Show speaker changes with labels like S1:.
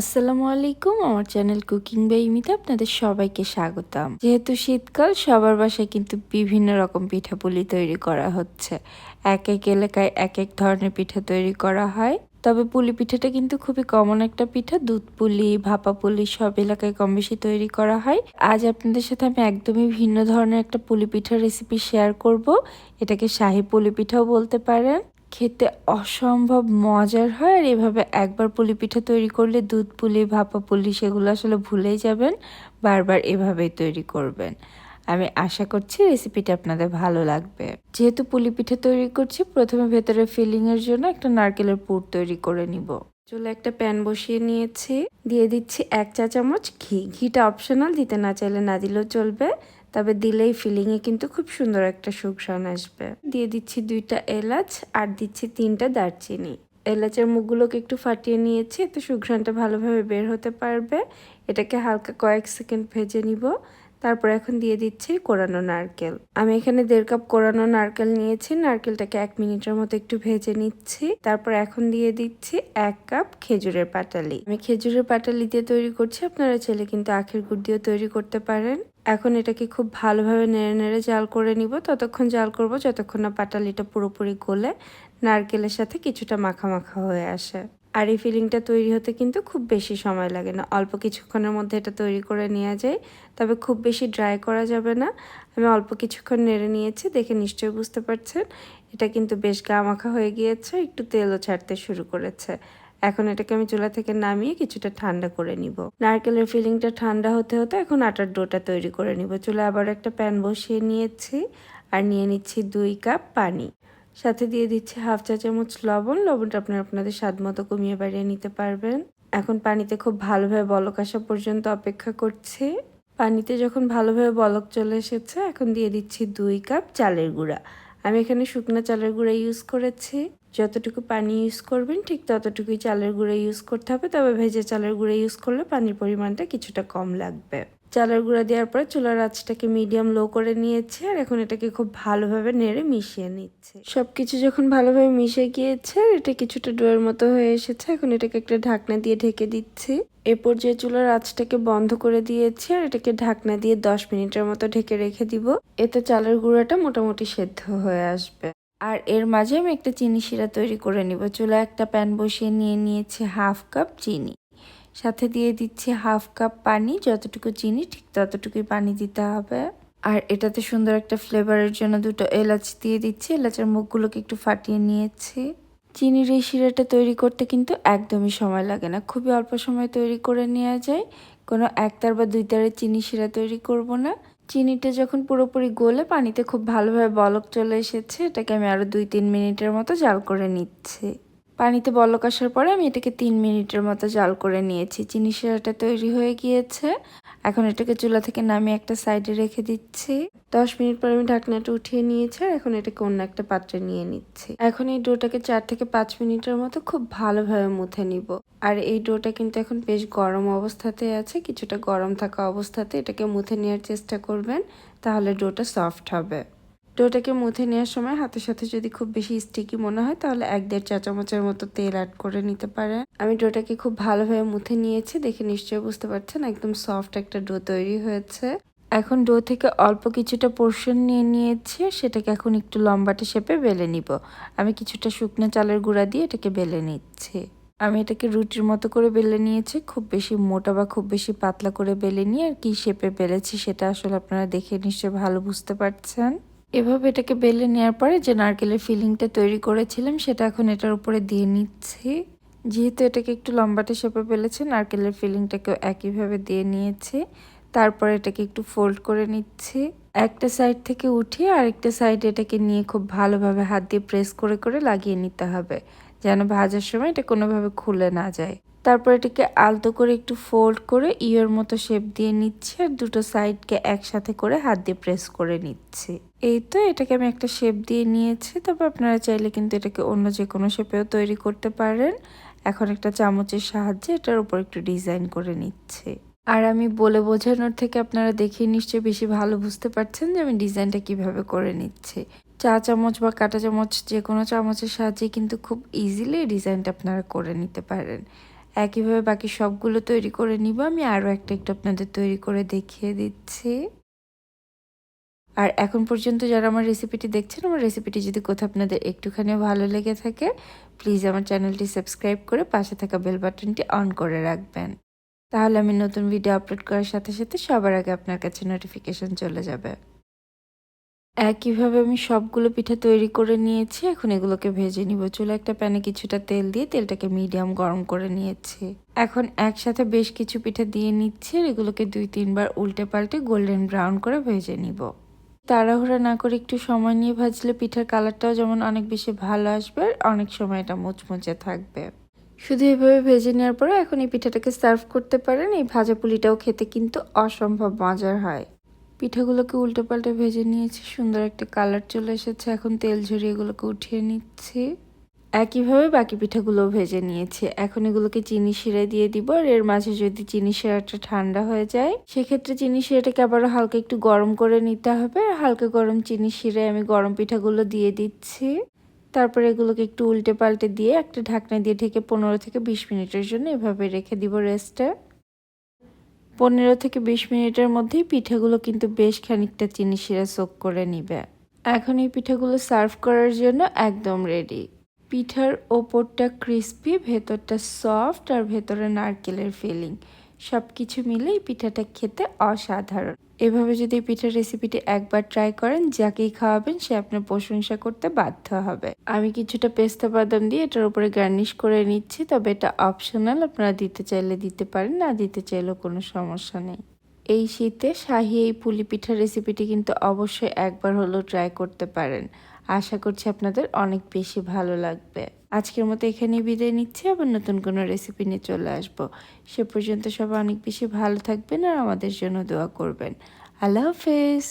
S1: আসসালামু আলাইকুম, আমার চ্যানেল কুকিং বাই ইমিতে, আপনাদের সবাইকে স্বাগতম। যেহেতু শীতকাল, সবার বাসায় কিন্তু বিভিন্ন রকম পিঠাপুলি তৈরি করা হচ্ছে। এক এক এলাকায় এক এক ধরনের পিঠা তৈরি করা হয়। তবে পুলি পিঠাটা কিন্তু খুবই কমন একটা পিঠা, দুধ পুলি, ভাপা পুলি সব এলাকায় কম বেশি তৈরি করা হয়। আজ আপনাদের সাথে আমি একদমই ভিন্ন ধরনের একটা পুলি পিঠার রেসিপি শেয়ার করব। এটাকে শাহি পুলি পিঠাও বলতে পারেন। খেতে অসম্ভব মজার হয় আর এভাবে একবার পুলি পিঠা তৈরি করলে দুধ পুলি, ভাপা পুলি সেগুলো আসলে ভুলেই যাবেন। বারবার এভাবেই তৈরি করবেন। আমি আশা করছি রেসিপিটা আপনাদের ভালো লাগবে। যেহেতু পুলি পিঠা তৈরি করছি, প্রথমে ভেতরে ফিলিং এর জন্য একটা নারকেলের পুর তৈরি করে নিব। চলে একটা প্যান বসিয়ে নিয়েছি। দিয়ে দিচ্ছি এক চা চামচ ঘি। ঘিটা অপশনাল দিতে না চাইলে না দিলেও চলবে। তবে দিলেই ফিলিংয়ে কিন্তু খুব সুন্দর একটা সুঘ্রাণ আসবে। দিয়ে দিচ্ছি দুইটা এলাচ আর দিচ্ছি তিনটা দারচিনি। এলাচের মুখগুলোকে একটু ফাটিয়ে নিয়েছি, এতে সুঘ্রাণটা ভালোভাবে বের হতে পারবে। এটাকে হালকা কয়েক সেকেন্ড ভেজে নিব। তারপর এখন দিয়ে দিচ্ছি কোরানো নারকেল। আমি এখানে দেড় কাপ কোরানো নারকেল নিয়েছি, নারকেলটাকে এক মিনিটের মতো একটু ভেজে নিচ্ছি। তারপর এখন দিয়ে দিচ্ছি এক কাপ খেজুরের পাটালি। আমি খেজুরের পাটালি দিয়ে তৈরি করছি, আপনারা চাইলে কিন্তু আখের গুড় দিয়েও তৈরি করতে পারেন। এখন এটাকে খুব ভালোভাবে নেড়ে নেড়ে জাল করে নিব। ততক্ষণ জাল করব যতক্ষণ না পাটালিটা পুরোপুরি গলে নারকেলের সাথে কিছুটা মাখা মাখা হয়ে আসে। আর এই ফিলিংটা তৈরি হতে কিন্তু খুব বেশি সময় লাগে না। অল্প কিছুক্ষণের মধ্যে এটা তৈরি করে নেওয়া যায়, তবে খুব বেশি ড্রাই করা যাবে না। আমি অল্প কিছুক্ষণ নেড়ে নিয়েছি, দেখে নিশ্চয়ই বুঝতে পারছেন। এটা কিন্তু বেশ গা মাখা হয়ে গিয়েছে, একটু তেলও ছাড়তে শুরু করেছে। এখন এটাকে আমি চুলা থেকে নামিয়ে কিছুটা ঠান্ডা করে নিব। নারকেলের ফিলিংটা ঠান্ডা হতে হতে এখন আটার ডোটা তৈরি করে নিব। চুলা আবার একটা প্যান বসিয়ে নিয়েছি আর নিয়ে নিচ্ছি দুই কাপ পানি। সাথে দিয়ে দিচ্ছি হাফ চা চামচ লবণ। লবণটা আপনারা আপনাদের স্বাদ মতো কমিয়ে বাড়িয়ে নিতে পারবেন। এখন পানিতে খুব ভালোভাবে বলক আসা পর্যন্ত অপেক্ষা করছি। পানিতে যখন ভালোভাবে বলক চলে এসেছে, এখন দিয়ে দিচ্ছি দুই কাপ চালের গুঁড়া। আমি এখানে শুকনো চালের গুঁড়া ইউজ করেছি। যতটুকু পানি ইউজ করবেন, ঠিক ততটুকুই চালের গুঁড়ো ইউজ করতে হবে। তবে ভেজে চালের গুঁড়ো ইউজ করলে পানির পরিমাণটা কিছুটা কম লাগবে। চালের গুঁড়া দেওয়ার পরে চুলার আঁচটাকে মিডিয়াম লো করে নিয়েছে আর এখন এটাকে খুব ভালোভাবে নেড়ে মিশিয়ে নিচ্ছে। সবকিছু যখন ভালোভাবে মিশে গিয়েছে আর এটা কিছুটা ডোয়ের মতো হয়ে এসেছে। এখন এটাকে একটা ঢাকনা দিয়ে ঢেকে দিচ্ছি। এ পর্যায়ে চুলার আঁচটাকে বন্ধ করে দিয়েছি আর এটাকে ঢাকনা দিয়ে দশ মিনিটের মতো ঢেকে রেখে দিব। এতে চালের গুঁড়াটা মোটামুটি সেদ্ধ হয়ে আসবে। আর এর মাঝে আমি একটা চিনি শিরা তৈরি করে নিব। চুলা একটা প্যান বসিয়ে নিয়ে নিয়েছি হাফ কাপ চিনি। সাথে দিয়ে দিচ্ছি হাফ কাপ পানি। যতটুকু চিনি, ঠিক ততটুকুই পানি দিতে হবে। আর এটাতে সুন্দর একটা ফ্লেভারের জন্য দুটো এলাচ দিয়ে দিচ্ছি। এলাচের মুখগুলোকে একটু ফাটিয়ে নিয়েছি। চিনির এই শিরাটা তৈরি করতে কিন্তু একদমই সময় লাগে না। খুবই অল্প সময় তৈরি করে নেওয়া যায়। কোনো একতার বা দুই তারের চিনি শিরা তৈরি করব না। চিনিটা যখন পুরোপুরি গলে পানিতে খুব ভালোভাবে বলক চলে এসেছে, এটাকে আমি আরও দুই তিন মিনিটের মতো জাল করে নিচ্ছি। পানিতে বলক আসার পরে আমি এটাকে তিন মিনিটের মতো জাল করে নিয়েছি। চিনি শিরাটা তৈরি হয়ে গিয়েছে। এখন এটাকে চুলা থেকে নামিয়ে একটা সাইডে রেখে দিচ্ছি। দশ মিনিট পর আমি ঢাকনাটা উঠিয়ে নিয়েছি আর এখন এটাকে অন্য একটা পাত্রে নিয়ে নিচ্ছি। এখন এই ডোটাকে চার থেকে পাঁচ মিনিটের মতো খুব ভালোভাবে মুথে নিব। আর এই ডোটা কিন্তু এখন বেশ গরম অবস্থাতে আছে। কিছুটা গরম থাকা অবস্থাতে এটাকে মুথে নেওয়ার চেষ্টা করবেন, তাহলে ডোটা সফট হবে। ডোটাকে মুথে নেওয়ার সময় হাতের সাথে যদি খুব বেশি স্টিকি মনে হয়, তাহলে এক দেড় চা চামচের মতো তেল অ্যাড করে নিতে পারেন। আমি ডোটাকে খুব ভালোভাবে মুথে নিয়েছি, দেখে নিশ্চয়ই বুঝতে পারছেন একদম সফট একটা ডো তৈরি হয়েছে। এখন ডো থেকে অল্প কিছুটা পোর্শন নিয়ে নিয়েছি, সেটাকে এখন একটু লম্বাটে শেপে বেলে নিব। আমি কিছুটা শুকনো চালের গুঁড়া দিয়ে এটাকে বেলে নিচ্ছি। আমি এটাকে রুটির মতো করে বেলে নিয়েছি, খুব বেশি মোটা বা খুব বেশি পাতলা করে বেলে নিয়ে আর কি শেপে বেলেছি, সেটা আসলে আপনারা দেখে নিশ্চয়ই ভালো বুঝতে পারছেন। এভাবে এটাকে বেলে নেওয়ার পরে যে নারকেলের ফিলিংটা তৈরি করেছিলাম, সেটা এখন এটার উপরে দিয়ে নিচ্ছি। যেহেতু এটাকে একটু লম্বাটে শেপে পেলেছে নারকেলের ফিলিংটাকেও একইভাবে দিয়ে নিয়েছি। তারপর এটাকে একটু ফোল্ড করে নিচ্ছি। একটা সাইড থেকে উঠিয়ে আরেকটা সাইড এটাকে নিয়ে খুব ভালোভাবে হাত দিয়ে প্রেস করে করে লাগিয়ে নিতে হবে, যেন ভাজার সময় এটা কোনোভাবে খুলে না যায়। তারপর এটাকে আলতো করে একটু ফোল্ড করে ইয়ের মতো শেপ দিয়ে নিচ্ছি আর দুটো সাইডকে একসাথে করে হাত দিয়ে প্রেস করে নিচ্ছি। এই তো, এটাকে আমি একটা শেপ দিয়ে নিয়েছি। তবে আপনারা চাইলে কিন্তু এটাকে অন্য যে কোনো শেপেও তৈরি করতে পারেন। এখন একটা চামচের সাহায্যে এটার উপর একটু ডিজাইন করে নিচ্ছে। আর আমি বলে বোঝানোর থেকে আপনারা দেখে নিশ্চয়ই বেশি ভালো বুঝতে পারছেন যে আমি ডিজাইনটা কীভাবে করে নিচ্ছি। চা চামচ বা কাঁটা চামচ যে কোনো চামচের সাহায্যে কিন্তু খুব ইজিলি ডিজাইনটা আপনারা করে নিতে পারেন। একইভাবে বাকি সবগুলো তৈরি করে নিব। আমি আরও একটা একটু আপনাদের তৈরি করে দেখিয়ে দিচ্ছি। আর এখন পর্যন্ত যারা আমার রেসিপিটি দেখছেন, আমার রেসিপিটি যদি কোথাও আপনাদের একটুখানি ভালো লেগে থাকে প্লিজ আমার চ্যানেলটি সাবস্ক্রাইব করে পাশে থাকা বেল বাটনটি অন করে রাখবেন। তাহলে আমি নতুন ভিডিও আপলোড করার সাথে সাথে সবার আগে আপনার কাছে নোটিফিকেশন চলে যাবে। একইভাবে আমি সবগুলো পিঠা তৈরি করে নিয়েছি। এখন এগুলোকে ভেজে নিব। চুলে একটা প্যানে কিছুটা তেল দিয়ে তেলটাকে মিডিয়াম গরম করে নিয়েছি। এখন একসাথে বেশ কিছু পিঠা দিয়ে নিচ্ছি আর এগুলোকে দুই, তিনবার উল্টে পাল্টে গোল্ডেন ব্রাউন করে ভেজে নিব। তাড়াহুড়া না করে একটু সময় নিয়ে ভাজলে পিঠার কালারটাও যেমন অনেক বেশি ভালো আসবে আর অনেক সময় এটা মুচমুচে থাকবে। শুধু এভাবে ভেজে নেওয়ার পরে এখন এই পিঠাটাকে সার্ভ করতে পারেন। এই ভাজা পুলিটাও খেতে কিন্তু অসম্ভব মজার হয়। পিঠাগুলোকে উল্টে পাল্টে ভেজে নিয়েছি, সুন্দর একটা কালার চলে এসেছে। এখন তেল ঝরিয়ে এগুলোকে উঠিয়ে নিচ্ছি। একইভাবে বাকি পিঠাগুলো ভেজে নিয়েছি। এখন এগুলোকে চিনি শিরা দিয়ে দিব আর এর মাঝে যদি চিনি শিরাটা ঠান্ডা হয়ে যায়, সেক্ষেত্রে চিনি শিরাটাকে আবারও হালকা একটু গরম করে নিতে হবে। আর হালকা গরম চিনি শিরায় আমি গরম পিঠাগুলো দিয়ে দিচ্ছি। তারপরে এগুলোকে একটু উল্টে পাল্টে দিয়ে একটা ঢাকনা দিয়ে ঢেকে পনেরো থেকে বিশ মিনিটের জন্য এভাবে রেখে দিব রেস্টে। পনেরো থেকে বিশ মিনিটের মধ্যেই পিঠেগুলো কিন্তু বেশ খানিকটা চিনি শিরা সোক করে নিবে। এখন এই পিঠেগুলো সার্ভ করার জন্য একদম রেডি। পিঠার ওপরটা ক্রিস্পি, ভেতরটা সফট আর ভেতরে নারকেলের ফিলিং। সব কিছু মিলে এই পিঠাটা খেতে অসাধারণ। এভাবে যদি পিঠার রেসিপিটি একবার ট্রাই করেন, যাকেই খাওয়াবেন, সে আপনার প্রশংসা করতে বাধ্য হবে। আমি কিছুটা পেস্তা বাদাম দিয়ে এটার উপরে গার্নিশ করে নিচ্ছি, তবে এটা অপশনাল আপনারা দিতে চাইলে দিতে পারেন, না দিতে চাইলেও কোনো সমস্যা নেই। এই শীতে শাহি এই পুলি পিঠা রেসিপিটি কিন্তু অবশ্যই একবার হলেও ট্রাই করতে পারেন। আশা করছি আপনাদের অনেক বেশি ভালো লাগবে। আজকের মতো এখানেই বিদায় নিচ্ছি, আবার নতুন কোনো রেসিপি নিয়ে চলে আসব। সে পর্যন্ত সবাই অনেক বেশি ভালো থাকবেন আর আমাদের জন্য দোয়া করবেন। আল্লাহ হাফেজ।